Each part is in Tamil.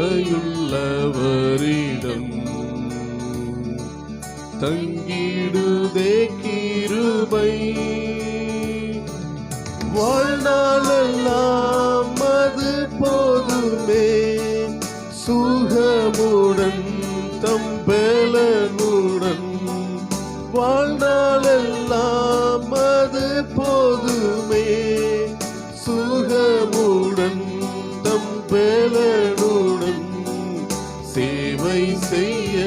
கிருபையுள்ளவரிடம் தங்கிடுதே கிருபை. வாழ்நாள் சேவை செய்ய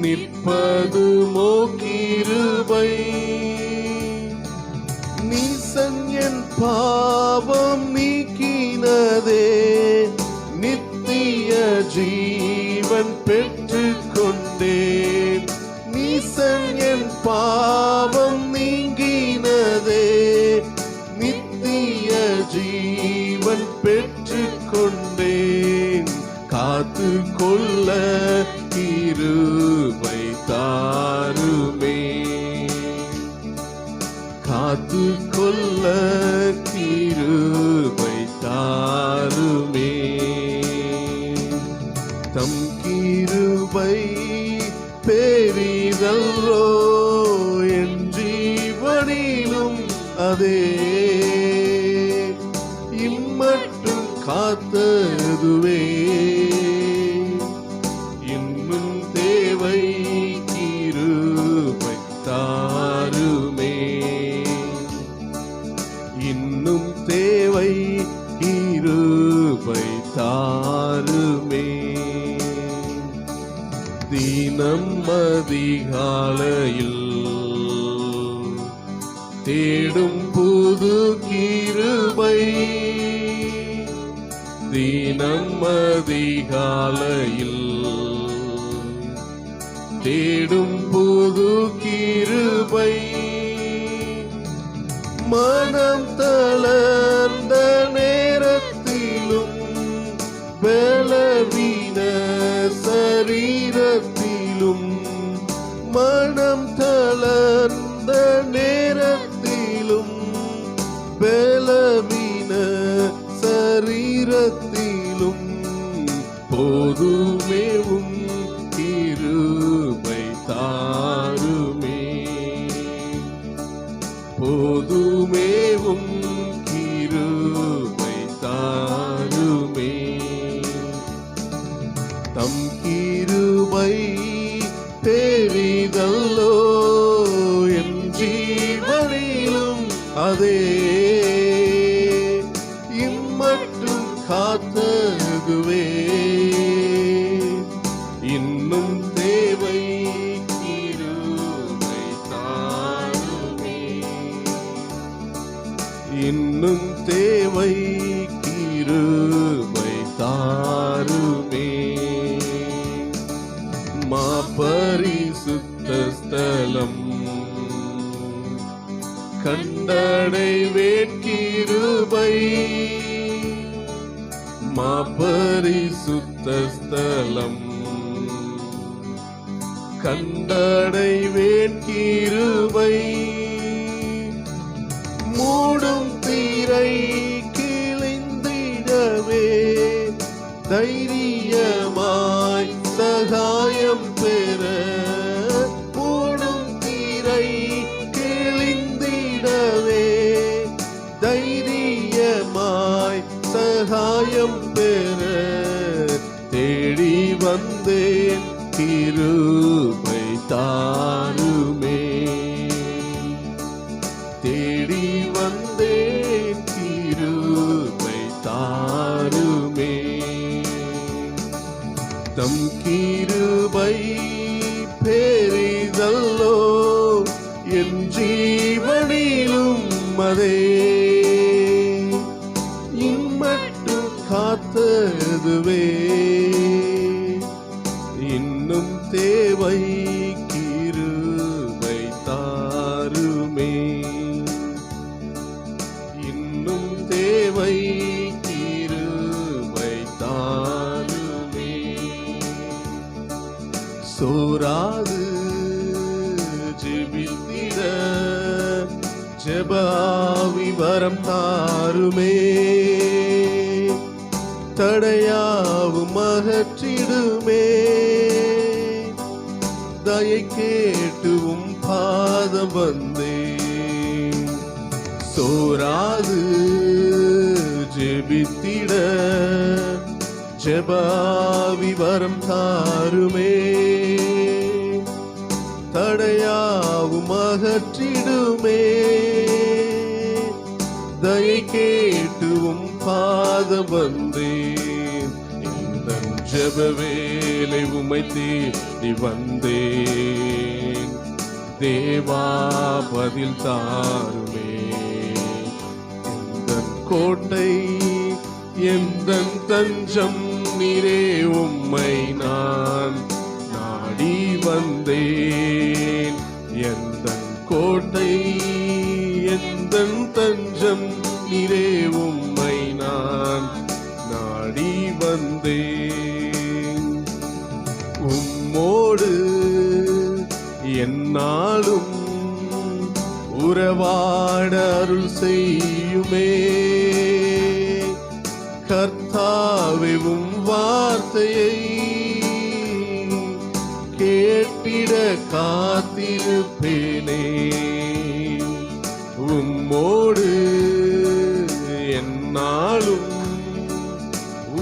நிற்பது மோக்கிருபை. நீசன் என் பாவம் நீக்கினதே நித்திய ஜீ தாருமே காத்து கொள்ள கிருபை தாருமே தம் கிருபை பெரிதல்லோ என் ஜீவனிலும் அதே மனம் த எப்போதுமே உன் இன்னும் தேவை கிருபை தாருமே மாபரிசுத்த ஸ்தலம். கண்டடை வேட்கிருபை. மாபரிசுத்த ஸ்தலம். கண்டடை வேட்கிருபை. கை கிழிந்திடவே தைரிய தாருமே. தம் கீருபை கூறாது. ஜெபித்திட ஜெபாவி வரம் தாருமே. தடையாவும் அகற்றிடுமே தயை கேட்டுவும் பாதம் வந்தே சோராது. ஜெபித்திட ஜெபாவி வரம் தாருமே. தடையாவும் அகற்றிடுமே. தயை கேட்டுவும் பாதம் வந்தேன். ஜப வேலை உமை தேடி வந்தேன். தேவா பதில் தாருமே. எந்த கோட்டை எந்த தஞ்சம் நீரே காத்திருப்பேனே. உம்மோடு என்னாலும்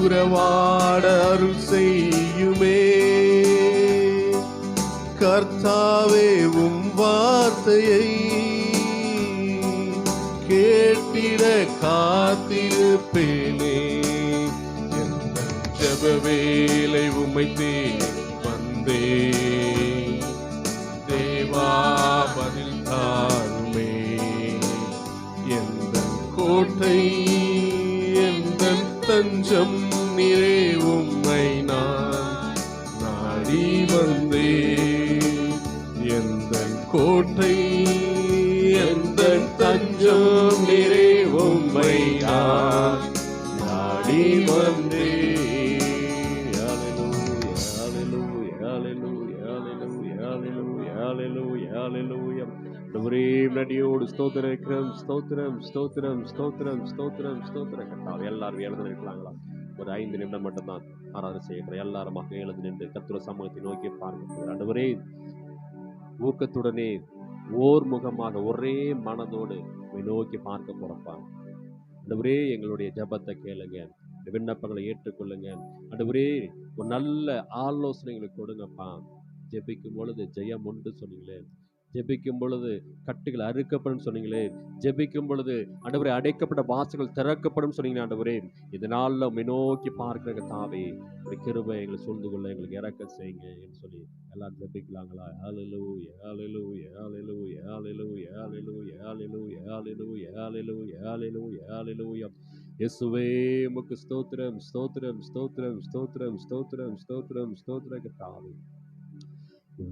உறவாட அருள் செய்யுமே. கர்த்தாவே உம் வார்த்தையை கேட்டிட காத்திருப்பேனே. என் ஜப வேலை உம்மை தஞ்சம் நிறை hallelujah, hallelujah, நடியோடு ஸ்தோத்திரம் ஸ்தோத்திரம் ஸ்தோத்திரம் ஸ்தோத்திரம் ஸ்தோத்திரம் ஸ்தோத்திரம் எல்லாரும் எழுந்து நிற்கலாங்களா ஒரு ஐந்து நிமிடம் மட்டும்தான் ஆராதனை செய்யப்படுற எல்லாருமாக எழுந்து நின்று கத்துர சமூகத்தை நோக்கி பாருங்கள் ஆண்டவரே ஊக்கத்துடனே ஓர் முகமாக ஒரே மனதோடு நோக்கி பார்க்க போறப்பா ஆண்டவரே எங்களுடைய ஜெபத்தை கேளுங்க விண்ணப்பங்களை ஏற்றுக்கொள்ளுங்க ஆண்டவரே ஒரு நல்ல ஆலோசனைகளை கொடுங்கப்பா ஜெபிக்கும் பொழுது ஜெயம் உண்டு சொன்னீங்களே. ஜெபிக்கும் பொழுது கட்டுகள் அறுக்கப்படும் சொன்னீங்களே. ஜெபிக்கும் பொழுது ஆண்டவரே அடைக்கப்பட்ட வாசல்கள் திறக்கப்படும் சொன்னீங்களே ஆண்டவரே. இதனால உம்மை நோக்கி பார்க்கிற தாவே ஒரு கிருபை எங்களை சூழ்ந்து கொள்ள எங்களுக்கு இறக்க செய்யுங்க என்று சொல்லி எல்லாம் ஜெபிக்கலாங்களா? ஏழு ஏழு ஏழு ஏழு ஏழு ஏழு ஏழு ஏழு ஏழு ஏழு இயேசுவே உமக்கு ஸ்தோத்திரம் ஸ்தோத்திரம் ஸ்தோத்திரம் ஸ்தோத்திரம் ஸ்தோத்திரம் ஸ்தோத்திரம் ஸ்தோத்திர கர்த்தாவே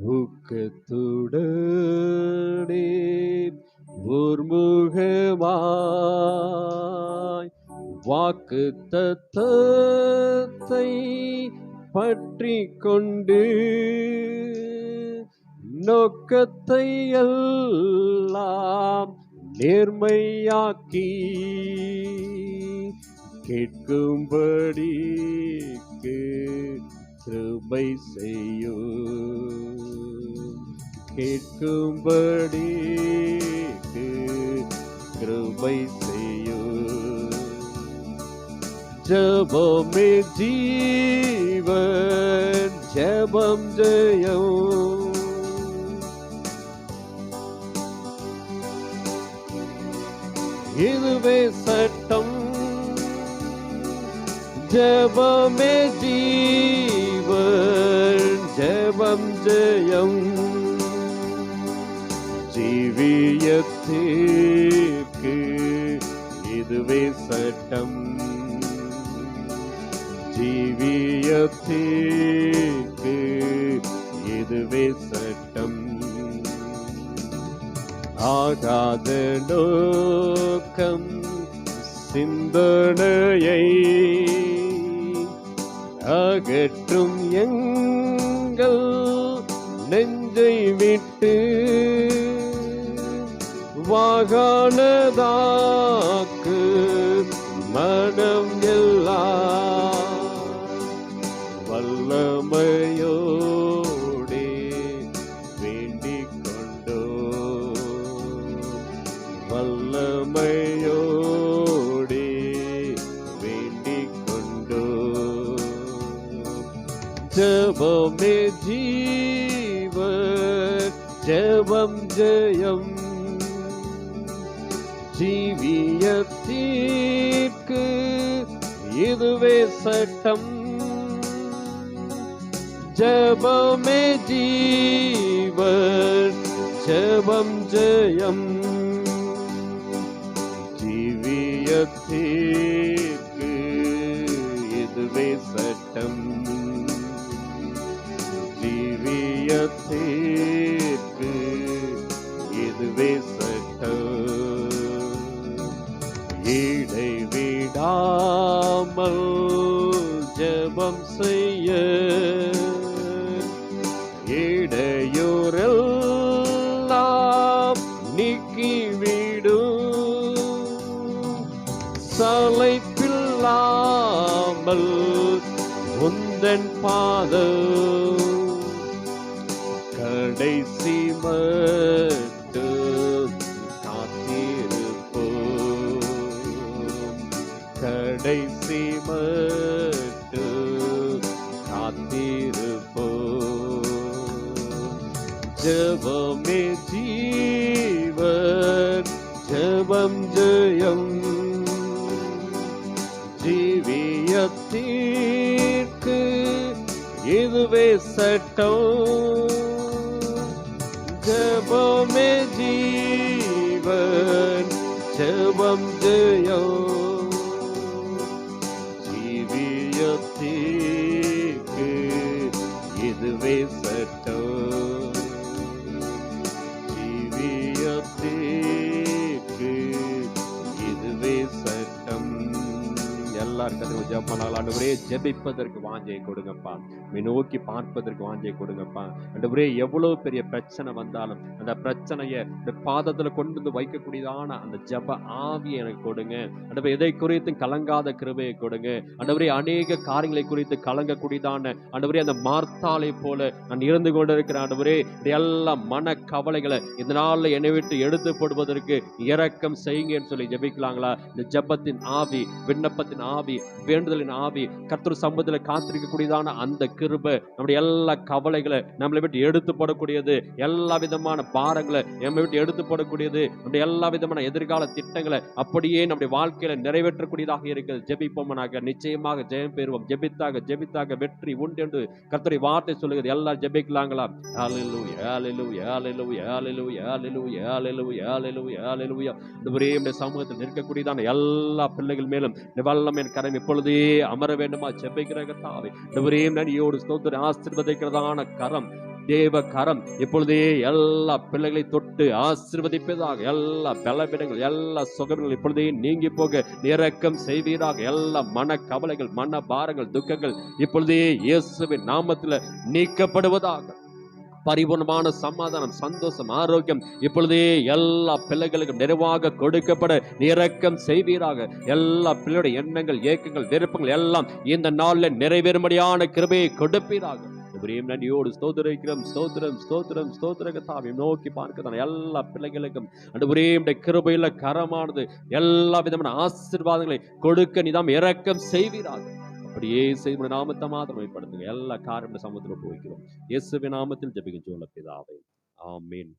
ஊக்கத்துடனே ஊர்முகமாய் வாக்கு தத்தத்தை பற்றி கொண்டு நோக்கத்தை எல்லாம் நேர்மையாக்கி கேட்கும்படிக்கு கிருபை செய்யும் கேட்கும்படி கிருபை செய்யும் ஜபமே ஜீவன் ஜபம் ஜெயம். இதுவே சட்டம். ஜபமே ஜெபம் ஜெயம் ஜீவியத்திற்கு இதுவே சட்டம் ஜீவியத்திற்கு இதுவே சட்டம் ஆகாத நோக்கம் சிந்தனையை அகற்றும் எங்க நெஞ்சை விட்டு வாகானதாக்கு மனம் ஜெயம் ஜீவியத்திற்கு இதுவே சட்டம். ஜபமே ஜீவன் ஜபம் ஜெயம். ஜீவியத்திற்கு இதுவே சட்டம். ஜீவியத்திற்கு இதுவே சட்டம் இடைவிடாமல் ஜபம் செய்ய. இடையூரெல்லாம் நீக்கிவிடும். சலைப்பில்லாமல் உந்தன் பாதம் ஜபமே ஜீவன் ஜபம் ஜெயம். ஜீவியத்திற்கு இதுவே சட்டம். ஜபமே ஜீவன் ஜபம் ஜெயம். ஜீவியத்திற்கு இதுவே சட்டம். Claro. எல்லாரும் ஜெபம் பண்ணலாம் ஆண்டவரே ஜெபிப்பதற்கு வாஞ்சையை கொடுங்கப்பா. உம்மை நோக்கி பார்ப்பதற்கு வாஞ்சையை கொடுங்கப்பா. ஆண்டவரே எவ்வளவு பெரிய பிரச்சனை வந்தாலும் அந்த பிரச்சனையை இந்த பாதத்துல கொண்டு வந்து வைக்கக்கூடியதான அந்த ஜெப ஆவியை எனக்கு கொடுங்க. ஆண்டவரே எதை குறித்தும் கலங்காத கிருபையை கொடுங்க. ஆண்டவரே அநேக காரியங்களை குறித்து கலங்கக்கூடியதான ஆண்டவரே அந்த மார்த்தாளை போல நான் இருந்து கொண்டிருக்கிற ஆண்டவரே எல்லா மன கவலைகளை இந்த நாள்ல என்னை விட்டு எடுத்து போடுவதற்கு இரக்கம் செய்யுங்கன்னு சொல்லி ஜெபிக்கலாங்களா? இந்த ஜெபத்தின் ஆவி விண்ணப்பத்தின் ஆவி வேண்டுதலின் ஆவி கர்த்தர் சம்பத்தில் காத்திருக்கக்கூடியதான அந்த கிருபை நம்முடைய எல்லா கவலைகளை நம்மளை விட்டு எடுத்து போடக்கூடியது எல்லா விதமான பாரங்களை நம்மளை விட்டு எடுத்து போடக்கூடியது நம்முடைய எல்லா விதமான எதிர்கால திட்டங்களை அப்படியே நம்முடைய வாழ்க்கையில நிறைவேற்றக்கூடியதாக இருக்கிறது. ஜெபிப்போமனாக நிச்சயமாக ஜெயம் பெறுவோம். ஜெபித்தாக ஜெபித்தாக வெற்றி உண்டு என்று கர்த்தரை வார்த்தை சொல்லுகிறது. எல்லாம் ஜெபிக்கலாங்களா? ஒரே சமூகத்தில் நிற்கக்கூடியதான எல்லா பிள்ளைகள் மேலும் வல்லமையின் கரம் இப்பொழுது அமர வேண்டுமா? ஜெபிக்கிற கர்த்தாவே இதுவரே நன்றியோடு ஸ்தோத்திர ஆசிர்வதிக்கிறதான கரம் தேவ கரம். இப்பொழுதே எல்லா பிள்ளைகளை தொட்டு ஆசீர்வதிப்பதாக எல்லா பலவீனங்கள் எல்லா சுகங்கள் இப்பொழுதே நீங்கி போக இரக்கம் செய்வீராக. எல்லா மன கவலைகள் மன பாரங்கள் துக்கங்கள் இப்பொழுதே இயேசுவின் நாமத்தில் நீக்கப்படுவதாக. பரிபூர்ணமான சமாதானம் சந்தோஷம் ஆரோக்கியம் இப்பொழுதே எல்லா பிள்ளைகளுக்கும் நிறைவாக கொடுக்கப்பட இறக்கம் செய்வீராக. எல்லா பிள்ளையுடைய எண்ணங்கள் ஏக்கங்கள் விருப்பங்கள் எல்லாம் இந்த நாளில் நிறைவேறும்படியான கிருபையை கொடுப்பீராக. இவரையும் நன்றியோடு ஸ்தோத்திரிக்கிறோம் ஸ்தோத்திரம் ஸ்தோத்திரம் ஸ்தோத்திரகத்தாவை நோக்கி பார்க்கிறதான எல்லா பிள்ளைகளுக்கும். அந்த ஒரே கிருபையில் கரமானது எல்லா விதமான ஆசிர்வாதங்களை கொடுக்க நிதாம் இரக்கம் செய்வீராக. அப்படி செய்ய நாமத்தை மாத்திரம் வெளிப்படுத்துங்க. எல்லா காரியம் சமூகத்தில் போய்க்கிறோம். இயேசுவின் நாமத்தில் ஜபிக்கும் ஜோல பிதாவை. ஆமீன்.